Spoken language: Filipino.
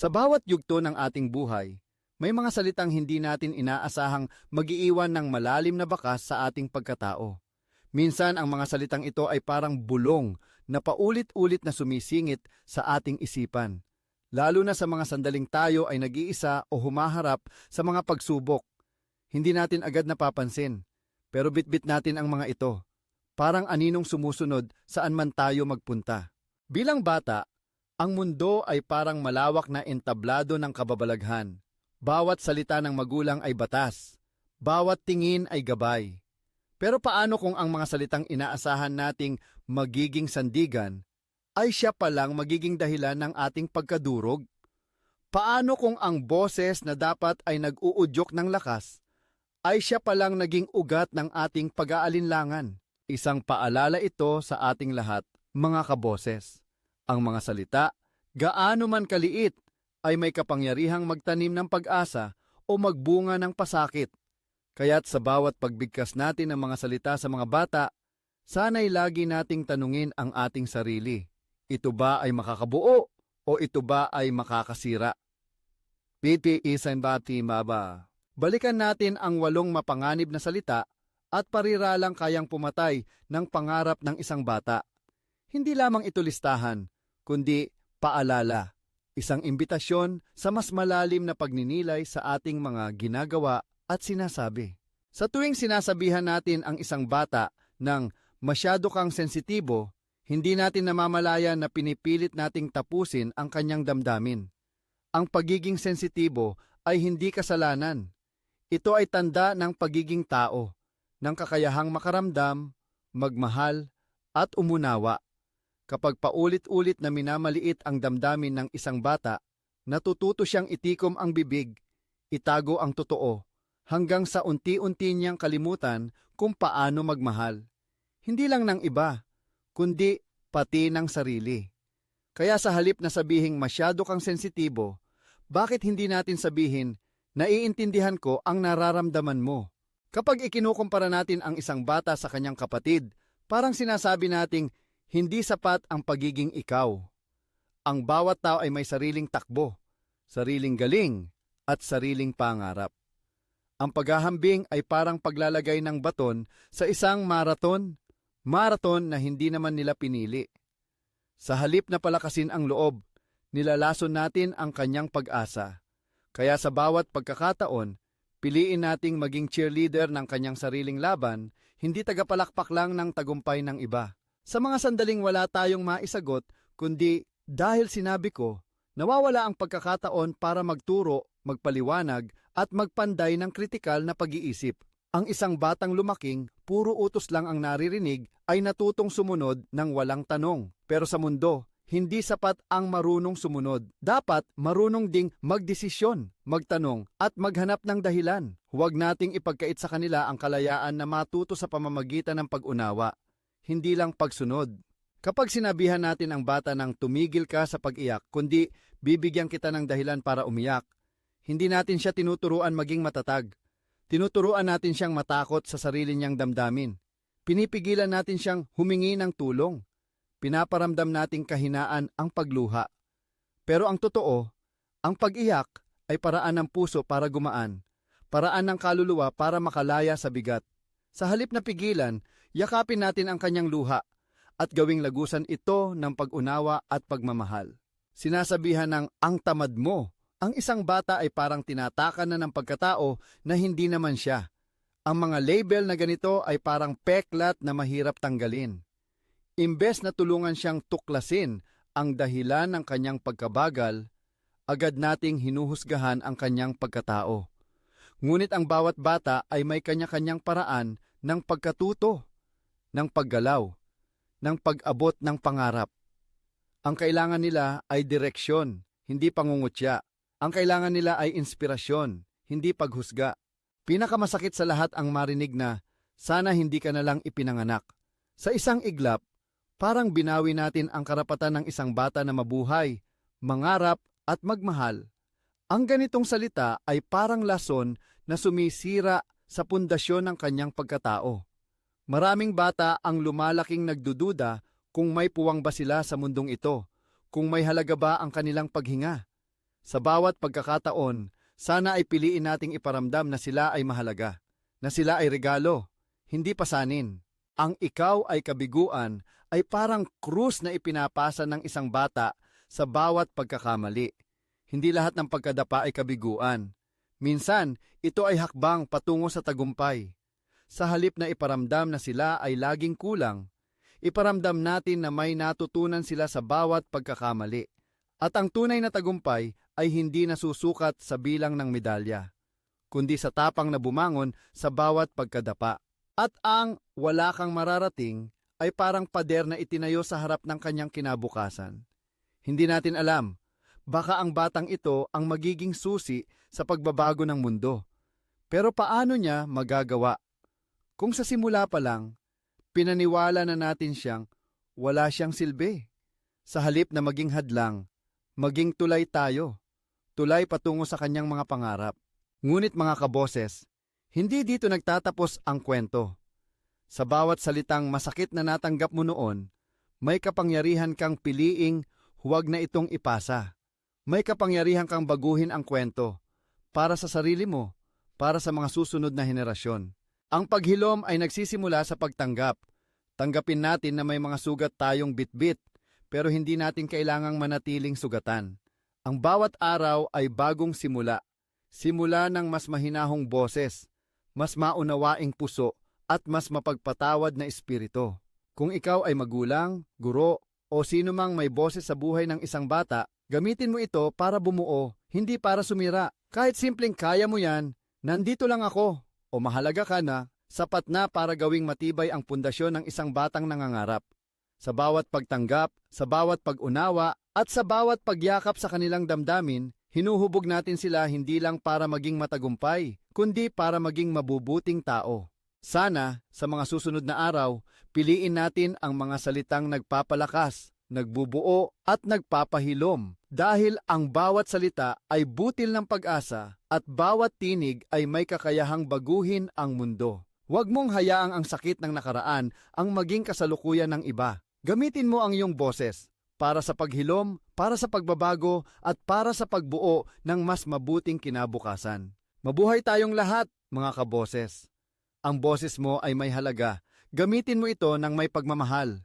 Sa bawat yugto ng ating buhay, may mga salitang hindi natin inaasahang magiiwan ng malalim na bakas sa ating pagkatao. Minsan ang mga salitang ito ay parang bulong na paulit-ulit na sumisingit sa ating isipan. Lalo na sa mga sandaling tayo ay nag-iisa o humaharap sa mga pagsubok. Hindi natin agad napapansin, pero bitbit natin ang mga ito. Parang aninong sumusunod saan man tayo magpunta. Bilang bata, ang mundo ay parang malawak na entablado ng kababalaghan. Bawat salita ng magulang ay batas. Bawat tingin ay gabay. Pero paano kung ang mga salitang inaasahan nating magiging sandigan ay siya palang magiging dahilan ng ating pagkadurog? Paano kung ang boses na dapat ay nag-uudyok ng lakas ay siya palang naging ugat ng ating pag-aalinlangan? Isang paalala ito sa ating lahat, mga kaboses. Ang mga salita, gaano man kaliit, ay may kapangyarihang magtanim ng pag-asa o magbunga ng pasakit. Kaya't sa bawat pagbigkas natin ng mga salita sa mga bata, sana'y lagi nating tanungin ang ating sarili. Ito ba ay makakabuo o ito ba ay makakasira? Piti isan bati maba. Balikan natin ang walong mapanganib na salita at pariralang kayang pumatay ng pangarap ng isang bata. Hindi lamang ito listahan, kundi paalala, isang imbitasyon sa mas malalim na pagninilay sa ating mga ginagawa at sinasabi. Sa tuwing sinasabihan natin ang isang bata ng masyado kang sensitibo, hindi natin namamalayan na pinipilit nating tapusin ang kanyang damdamin. Ang pagiging sensitibo ay hindi kasalanan. Ito ay tanda ng pagiging tao, ng kakayahang makaramdam, magmahal, at umunawa. Kapag paulit-ulit na minamaliit ang damdamin ng isang bata, natututo siyang itikom ang bibig, itago ang totoo, hanggang sa unti-unti niyang kalimutan kung paano magmahal. Hindi lang ng iba, kundi pati ng sarili. Kaya sa halip na sabihing masyado kang sensitibo, bakit hindi natin sabihin, naiintindihan ko ang nararamdaman mo? Kapag ikinukumpara natin ang isang bata sa kanyang kapatid, parang sinasabi nating hindi sapat ang pagiging ikaw. Ang bawat tao ay may sariling takbo, sariling galing, at sariling pangarap. Ang paghahambing ay parang paglalagay ng baton sa isang maraton, maraton na hindi naman nila pinili. Sa halip na palakasin ang loob, nilalason natin ang kanyang pag-asa. Kaya sa bawat pagkakataon, piliin nating maging cheerleader ng kanyang sariling laban, hindi tagapalakpak lang ng tagumpay ng iba. Sa mga sandaling wala tayong maisagot, kundi dahil sinabi ko, nawawala ang pagkakataon para magturo, magpaliwanag, at magpanday ng kritikal na pag-iisip. Ang isang batang lumaking, puro utos lang ang naririnig, ay natutong sumunod ng walang tanong. Pero sa mundo, hindi sapat ang marunong sumunod. Dapat marunong ding magdesisyon, magtanong, at maghanap ng dahilan. Huwag nating ipagkait sa kanila ang kalayaan na matuto sa pamamagitan ng pag-unawa hindi lang pagsunod. Kapag sinabihan natin ang bata ng tumigil ka sa pag-iyak, kundi bibigyan kita ng dahilan para umiyak, hindi natin siya tinuturuan maging matatag. Tinuturuan natin siyang matakot sa sarili niyang damdamin. Pinipigilan natin siyang humingi ng tulong. Pinaparamdam nating kahinaan ang pagluha. Pero ang totoo, ang pag-iyak ay paraan ng puso para gumaan, paraan ng kaluluwa para makalaya sa bigat. Sa halip na pigilan, yakapin natin ang kanyang luha at gawing lagusan ito ng pag-unawa at pagmamahal. Sinasabihan ng ang tamad mo, ang isang bata ay parang tinatakan na ng pagkatao na hindi naman siya. Ang mga label na ganito ay parang peklat na mahirap tanggalin. Imbes na tulungan siyang tuklasin ang dahilan ng kanyang pagkabagal, agad nating hinuhusgahan ang kanyang pagkatao. Ngunit ang bawat bata ay may kanya-kanyang paraan ng pagkatuto ng paggalaw, ng pag-abot ng pangarap. Ang kailangan nila ay direksyon, hindi pangungutya. Ang kailangan nila ay inspirasyon, hindi paghusga. Pinakamasakit sa lahat ang marinig na, sana hindi ka na lang ipinanganak. Sa isang iglap, parang binawi natin ang karapatan ng isang bata na mabuhay, mangarap at magmahal. Ang ganitong salita ay parang lason na sumisira sa pundasyon ng kanyang pagkatao. Maraming bata ang lumalaking nagdududa kung may puwang ba sila sa mundong ito, kung may halaga ba ang kanilang paghinga. Sa bawat pagkakataon, sana ay piliin nating iparamdam na sila ay mahalaga, na sila ay regalo, hindi pasanin. Ang ikaw ay kabiguan ay parang krus na ipinapasa ng isang bata sa bawat pagkakamali. Hindi lahat ng pagkadapa ay kabiguan. Minsan, ito ay hakbang patungo sa tagumpay. Sa halip na iparamdam na sila ay laging kulang, iparamdam natin na may natutunan sila sa bawat pagkakamali. At ang tunay na tagumpay ay hindi nasusukat sa bilang ng medalya, kundi sa tapang na bumangon sa bawat pagkadapa. At ang wala kang mararating ay parang pader na itinayo sa harap ng kanyang kinabukasan. Hindi natin alam, baka ang batang ito ang magiging susi sa pagbabago ng mundo. Pero paano niya magagawa? Kung sa simula pa lang, pinaniwala na natin siyang wala siyang silbi. Sa halip na maging hadlang, maging tulay tayo. Tulay patungo sa kanyang mga pangarap. Ngunit mga kaboses, hindi dito nagtatapos ang kwento. Sa bawat salitang masakit na natanggap mo noon, may kapangyarihan kang piliing huwag na itong ipasa. May kapangyarihan kang baguhin ang kwento para sa sarili mo, para sa mga susunod na henerasyon. Ang paghilom ay nagsisimula sa pagtanggap. Tanggapin natin na may mga sugat tayong bitbit, pero hindi natin kailangang manatiling sugatan. Ang bawat araw ay bagong simula. Simula ng mas mahinahong boses, mas maunawaing puso, at mas mapagpatawad na espiritu. Kung ikaw ay magulang, guro, o sino mang may boses sa buhay ng isang bata, gamitin mo ito para bumuo, hindi para sumira. Kahit simpleng kaya mo yan, nandito lang ako, o mahalaga ka na, sapat na para gawing matibay ang pundasyon ng isang batang nangangarap. Sa bawat pagtanggap, sa bawat pag-unawa, at sa bawat pagyakap sa kanilang damdamin, hinuhubog natin sila hindi lang para maging matagumpay, kundi para maging mabubuting tao. Sana, sa mga susunod na araw, piliin natin ang mga salitang nagpapalakas, nagbubuo at nagpapahilom dahil ang bawat salita ay butil ng pag-asa at bawat tinig ay may kakayahang baguhin ang mundo. Huwag mong hayaang ang sakit ng nakaraan ang maging kasalukuyan ng iba. Gamitin mo ang iyong boses para sa paghilom, para sa pagbabago at para sa pagbuo ng mas mabuting kinabukasan. Mabuhay tayong lahat, mga kaboses. Ang boses mo ay may halaga. Gamitin mo ito ng may pagmamahal.